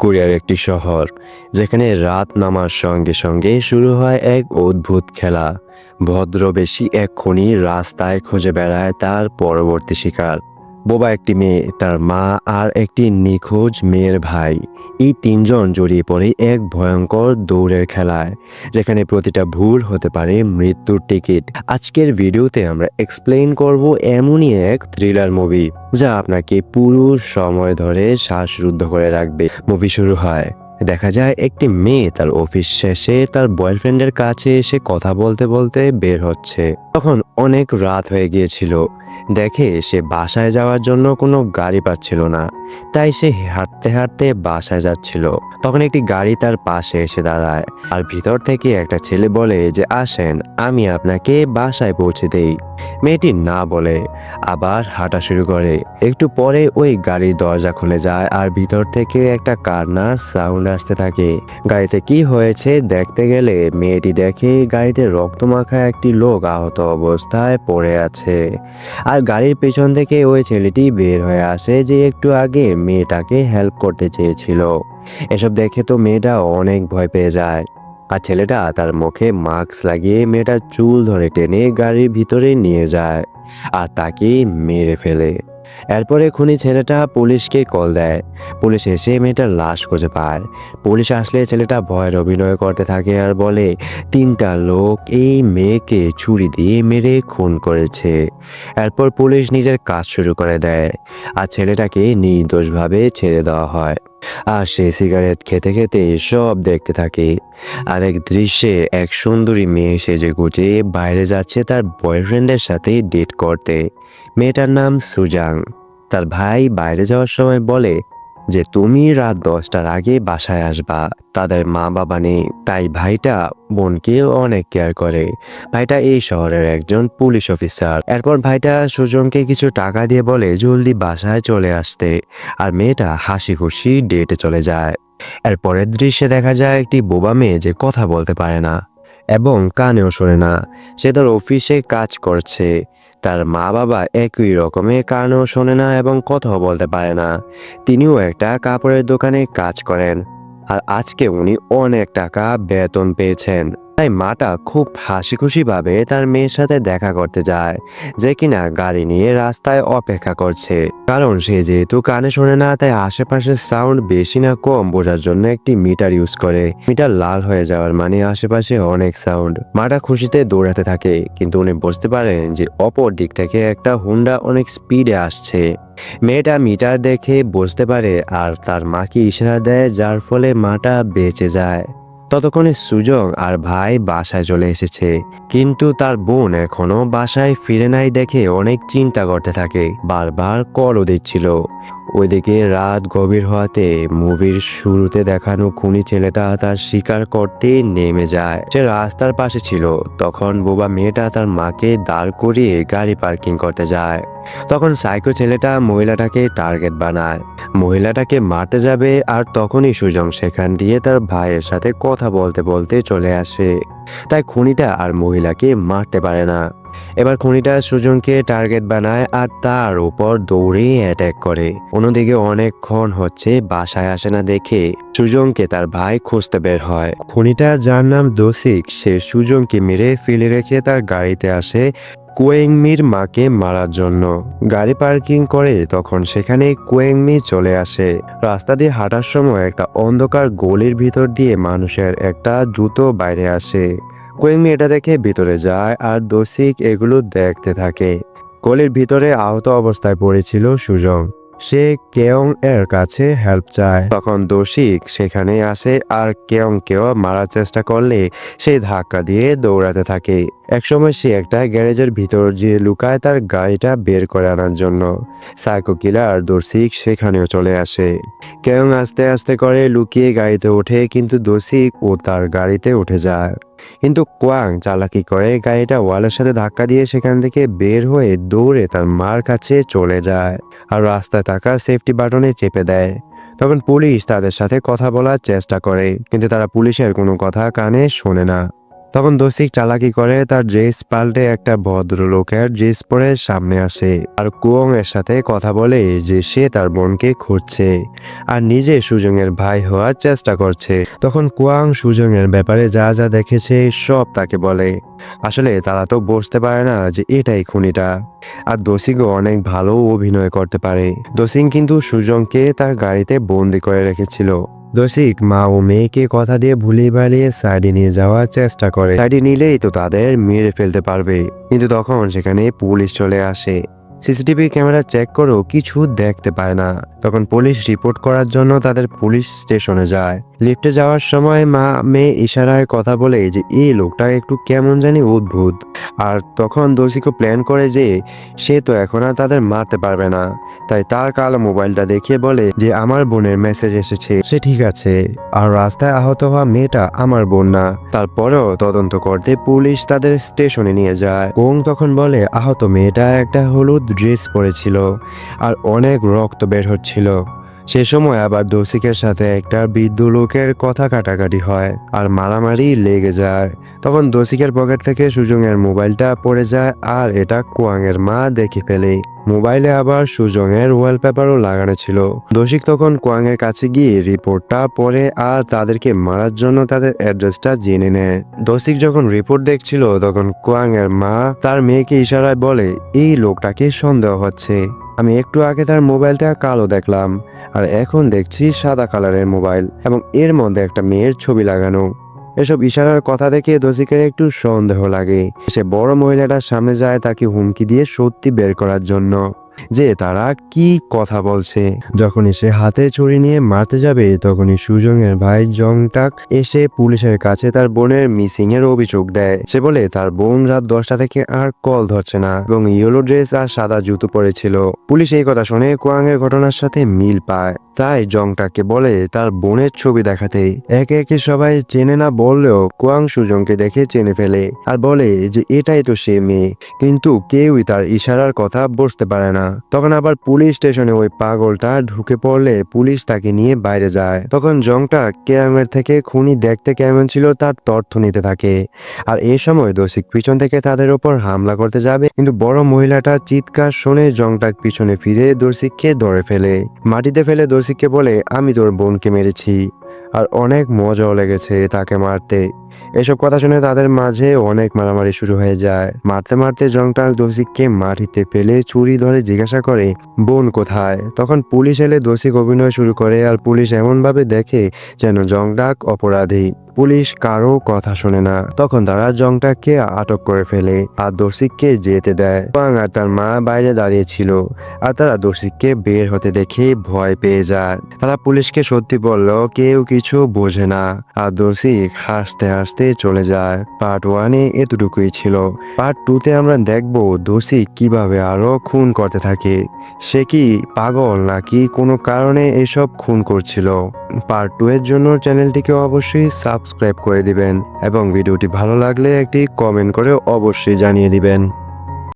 কোরিয়ার একটি শহর, যেখানে রাত নামার সঙ্গে সঙ্গে শুরু হয় এক অদ্ভুত খেলা। ভদ্রবেশী এক খনি রাস্তায় খুঁজে বেড়ায় তার পরবর্তী শিকার। বোবা একটি মেয়ে, তার মা আর একটি নিখোঁজ মেয়ের ভাই। এই তিনজন জড়িয়ে পড়ে এক ভয়ঙ্কর দৌড়ের খেলায়, যেখানে প্রতিটা ভুল হতে পারে মৃত্যুর টিকিট। আজকের ভিডিওতে আমরা এক্সপ্লেন করব এমনই এক থ্রিলার মুভি যা আপনাকে পুরো সময় ধরে শ্বাসরুদ্ধ করে রাখবে। মুভি শুরু হয়, দেখা যায় একটি মেয়ে তার অফিস শেষে তার বয়ফ্রেন্ডের কাছে এসে কথা বলতে বলতে বের হচ্ছে। তখন অনেক রাত হয়ে গিয়েছিল। দেখে সে বাসায় যাওয়ার জন্য কোনো গাড়ি পাচ্ছিল না। তাই সে হাঁটতে হাঁটতে বাসায় যাচ্ছিল। তখন একটি গাড়ি তার পাশে এসে দাঁড়ায়। আর ভিতর থেকে একটা ছেলে বলে যে, আসেন, আমি আপনাকে বাসায় পৌঁছে দেই। মেয়েটি না বলে আবার হাঁটা শুরু করে। একটু পরে ওই গাড়ির দরজা খুলে যায় আর ভিতর থেকে একটা কান্নার সাউন্ড আসতে থাকে। গাড়িতে কি হয়েছে দেখতে গেলে মেয়েটি দেখে গাড়িতে রক্তমাখা একটি লোক আহত অবস্থায় পড়ে আছে। আর গাড়ির পেছন থেকে ওই ছেলেটি বের হয়ে আসে যে একটু আগে মেয়েটাকে হেল্প করতে চেয়েছিল। এসব দেখে তো মেয়েটা অনেক ভয় পেয়ে যায়। আর ছেলেটা তার মুখে মাস্ক লাগিয়ে মেয়েটার চুল ধরে টেনে গাড়ির ভিতরে নিয়ে যায়। আর তাকে মেরে ফেলে। এরপরে খুনি ছেলেটা পুলিশকে কল দেয়। পুলিশ এসে মেয়েটার লাশ খুঁজে পায়। পুলিশ আসলে ছেলেটা ভয়ের অভিনয় করতে থাকে আর বলে, তিনটা লোক এই মেয়েকে ছুরি দিয়ে মেরে খুন করেছে। এরপর পুলিশ নিজের কাজ শুরু করে দেয়। আর ছেলেটাকে নির্দোষভাবে ছেড়ে দেওয়া হয়। আর সে সিগারেট খেতে খেতে সব দেখতে থাকে। আর এক দৃশ্যে এক সুন্দরী মেয়ে সেজে গুটে বাইরে যাচ্ছে তার বয়ফ্রেন্ডের সাথে ডেট করতে। মেয়েটার নাম সুজাং। তার ভাই বাইরে যাওয়ার সময় বলে যে তুমি রাত দশটার আগে বাসায় আসবা। তাদের মা বাবা নেই, তাই ভাইটা বোনকে অনেক কেয়ার করে। ভাইটা এই শহরের একজন পুলিশ অফিসার এরপর ভাইটা সুজনকে কিছু টাকা দিয়ে বলে, জলদি বাসায় চলে আসতে। আর মেয়েটা হাসি খুশি ডেটে চলে যায়। এর পরের দৃশ্যে দেখা যায়, একটি বোবা মেয়ে যে কথা বলতে পারে না এবং কানেও শোনে না। সে তার অফিসে কাজ করছে। তার মা বাবা একই রকমের কারণেও শোনে না এবং কথাও বলতে পারে না। তিনিও একটা কাপড়ের দোকানে কাজ করেন। আর আজকে উনি অনেক টাকা বেতন পেয়েছেন। তাই মাটা খুব হাসি খুশি ভাবে তার মেয়ের সাথে দেখা করতে যায়, যে কিনা গাড়ি নিয়ে রাস্তায় অপেক্ষা করছে। কারণ সে যেহেতু কানে শোনে না, তাই আশেপাশের সাউন্ড বেশি না কম বোঝার জন্য একটি মিটার ইউজ করে। মিটার লাল হয়ে যাওয়ার মানে আশেপাশে অনেক সাউন্ড। মাটা খুশিতে দৌড়াতে থাকে, কিন্তু উনি বুঝতে পারেন যে অপর দিক থেকে একটা হুন্ডা অনেক স্পিডে আসছে। মেয়েটা মিটার দেখে বুঝতে পারে আর তার মাকে ইশারা দেয়, যার ফলে মাটা বেঁচে যায়। ততক্ষণে সুযোগ আর ভাই বাসায় চলে এসেছে। কিন্তু তার বোন এখনও বাসায় ফিরে নাই দেখে অনেক চিন্তা করতে থাকে, বারবার কলও দিচ্ছিল। ওইদিকে রাত গভীর হওয়াতে মুভির শুরুতে দেখানো খুনি ছেলেটা তার শিকার করতে নেমে যায়। সে রাস্তার পাশে ছিল। তখন বোবা মেয়েটা তার মাকে দাঁড় করিয়ে গাড়ি পার্কিং করতে যায়। তখন সাইকো ছেলেটা মহিলাটাকে টার্গেট বানায়। মহিলাটাকে মারতে যাবে আর তখনই সুজং সেখান দিয়ে তার ভাইয়ের সাথে কথা বলতে বলতে চলে আসে। তাই খুনিটা আর মহিলাকে মারতে পারে না। এবার খুনিটা সুজনকে টার্গেট বানায় আর তার উপর দৌড়ে অ্যাটাক করে। অন্যদিকে অনেকক্ষণ হচ্ছে, বাসায় আসে না দেখে সুজনকে তার ভাই খুঁজতে বের হয়। খুনিটা, যার নাম দোসিক, সে সুজনকে মেরে ফেলে রেখে তার গাড়িতে আসে কুয়েংমির মাকে মারার জন্য। গাড়ি পার্কিং করে তখন সেখানে কুয়েংমি চলে আসে। রাস্তা দিয়ে হাঁটার সময় একটা অন্ধকার গলির ভিতর দিয়ে মানুষের একটা জুতো বাইরে আসে। কুয়েংমি এটা দেখে ভিতরে যায় আর দোসিক এগুলো দেখতে থাকে। গলির ভিতরে আহত অবস্থায় পড়েছিল সুজং সে কেয়ং এর কাছে হেল্প চায়। তখন দোষিক সেখানে আসে আর কেয়ং কেও মারার চেষ্টা করলে সে ধাক্কা দিয়ে দৌড়াতে থাকে। একসময় সে একটা গ্যারেজের ভিতর যে লুকায় তার গাড়িটা বের করে আনার জন্য। সাইকো কিলার দোষিক সেখানেও চলে আসে। কেয়ং আস্তে আস্তে করে লুকিয়ে গাড়িতে ওঠে কিন্তু দোষিক ও তার গাড়িতে উঠে যায়। কিন্তু কোয়াং চালাকি করে গাড়িটা ওয়ালের সাথে ধাক্কা দিয়ে সেখান থেকে বের হয়ে দৌড়ে তার মার কাছে চলে যায় আর রাস্তায় থাকা সেফটি বাটনে চেপে দেয়। তখন পুলিশ তাদের সাথে কথা বলার চেষ্টা করে, কিন্তু তারা পুলিশের কোনো কথা কানে শোনে না। তখন দোষিক চালাকি করে, তার ড্রেস পাল্টে একটা ভদ্রলোকের ড্রেস পরে সামনে আসে আর কুয়ং এর সাথে কথা বলে যে সে তার বোনকে খুঁজছে আর নিজে সুজংয়ের ভাই হওয়ার চেষ্টা করছে। তখন কুয়াং সুজংয়ের ব্যাপারে যা যা দেখেছে সব তাকে বলে। আসলে তারা তো বুঝতে পারে না যে এটাই খুনিটা। আর দোষিগও অনেক ভালো অভিনয় করতে পারে। দোসিং কিন্তু সুজংকে তার গাড়িতে বন্দি করে রেখেছিল। দোষিক মা ও মেয়েকে কথা দিয়ে ভুলে বাড়িয়ে সাইডে নিয়ে যাওয়ার চেষ্টা করে। সাইডে নিলেই তো তাদের মেরে ফেলতে পারবে। কিন্তু তখন সেখানে পুলিশ চলে আসে। সিসিটিভি ক্যামেরা চেক করেও কিছু দেখতে পায় না। তখন পুলিশ রিপোর্ট করার জন্য তাদের পুলিশ স্টেশনে যায়। লিফটে যাওয়ার সময় মা মেয়ে ইশারায় কথা বলে যে, এই লোকটা একটু কেমন জানি অদ্ভুত। আর তখন দোষীকে প্ল্যান করে যে, সে তো এখন আর তাদের মারতে পারবে না। তাই তার কালো মোবাইলটা দেখিয়ে বলে যে, আমার বোনের মেসেজ এসেছে। সে ঠিক আছে। আর রাস্তায় আহত হওয়া মেয়েটা আমার বোন না। তারপরেও তদন্ত করতে পুলিশ তাদের স্টেশনে নিয়ে যায়। ওং তখন বলে, আহত মেয়েটা একটা হলুদ ড্রেস পরেছিল আর অনেক রক্ত বের হচ্ছিল। সে সময় আবার দোষিকের সাথে একটা বৃদ্ধ লোকের কথা কাটাকাটি হয় আর মারামারি লেগে যায়। তখন দোষিকের পকেট থেকে সুজংয়ের মোবাইলটা পড়ে যায় আর এটা কুয়াংয়ের মা দেখে ফেলে। মোবাইলে আবার সুজংয়ের ওয়ালপেপারও লাগানো ছিল। দোষিক তখন কোয়াংয়ের কাছে গিয়ে রিপোর্টটা পড়ে আর তাদেরকে মারার জন্য তাদের অ্যাড্রেসটা জেনে নেয়। দোষিক যখন রিপোর্ট দেখছিল, তখন কোয়াংয়ের মা তার মেয়েকে ইশারায় বলে, এই লোকটাকে সন্দেহ হচ্ছে। আমি একটু আগে তার মোবাইলটা কালো দেখলাম, আর এখন দেখছি সাদা কালারের মোবাইল এবং এর মধ্যে একটা মেয়ের ছবি লাগানো। এসব ইশারার কথা দেখে দোষিকের একটু সন্দেহ লাগে। সে বড় মহিলাটার সামনে যায় তাকে হুমকি দিয়ে সত্যি বের করার জন্য। যে তারা কি কথা বলছে। যখনই সে হাতে ছুরি নিয়ে মারতে যাবে, তখনই সুজংয়ের ভাই জংটাক এসে পুলিশের কাছে তার বোনের মিসিং এর অভিযোগ দেয়। সে বলে, তার বোন রাত দশটা থেকে আর কল ধরছে না এবং ইয়েলো ড্রেস আর সাদা জুতো পরেছিল। পুলিশ এই কথা শুনে কোয়াং এর ঘটনার সাথে মিল পায়। তাই জংটাকে বলে, তার বোনের ছবি দেখাতে। একে একে সবাই চেনে না বললেও কোয়াং সুজংকে দেখে চেনে ফেলে। আর বলে যে, এটাই তো সে মেয়ে। কিন্তু কেউই তার ইশারার কথা বুঝতে পারে না। তখন আবার পুলিশ স্টেশনে ওই পাগলটা ঢুকে পড়লে পুলিশ তাকে নিয়ে বাইরে যায়। তখন জংটা কেয়ামের থেকে খুনি দেখতে কেমন ছিল তার তথ্য নিতে থাকে। আর এই সময় দোষিক পিছন থেকে তাদের ওপর হামলা করতে যাবে। কিন্তু বড় মহিলাটা চিৎকার শুনে জংটাক পিছনে ফিরে দোষিককে ধরে ফেলে। মাটিতে ফেলে দোষিককে বলে, আমি তোর বোনকে মেরেছি। আর অনেক মজাও লেগেছে তাকে মারতে। এসব কথা শুনে তাদের মাঝে অনেক মারামারি শুরু হয়ে যায়। মারতে মারতে জংটাল দোষীকে মাটিতে ফেলে চুরি ধরে জিজ্ঞাসা করে, বোন কোথায়? তখন পুলিশ এলে দোষী অভিনয় শুরু করে আর পুলিশ এমনভাবে দেখে যেন জংটাক অপরাধী। পুলিশ কারও কথা শোনে না। তখন তারা জংটাককে আটক করে ফেলে আর দোষিককে যেতে দেয়। ওয়াং আর তার মা বাইরে দাঁড়িয়ে ছিল আর তারা দোষিককে বের হতে দেখে ভয় পেয়ে যায়। তারা পুলিশকে সত্যি বলল, কেউ কিছু বোঝে না। আর দোষিক হাসতে হাসতে চলে যায়। পার্ট ওয়ানে এতটুকুই ছিল। পার্ট টুতে আমরা দেখব দোষী কীভাবে আরও খুন করতে থাকে। সে কি পাগল নাকি কোনো কারণে এসব খুন করছিল? পার্ট টু এর জন্য চ্যানেলটিকে অবশ্যই সাবস্ক্রাইব করে দিবেন এবং ভিডিওটি ভালো লাগলে একটি কমেন্ট করে অবশ্যই জানিয়ে দিবেন।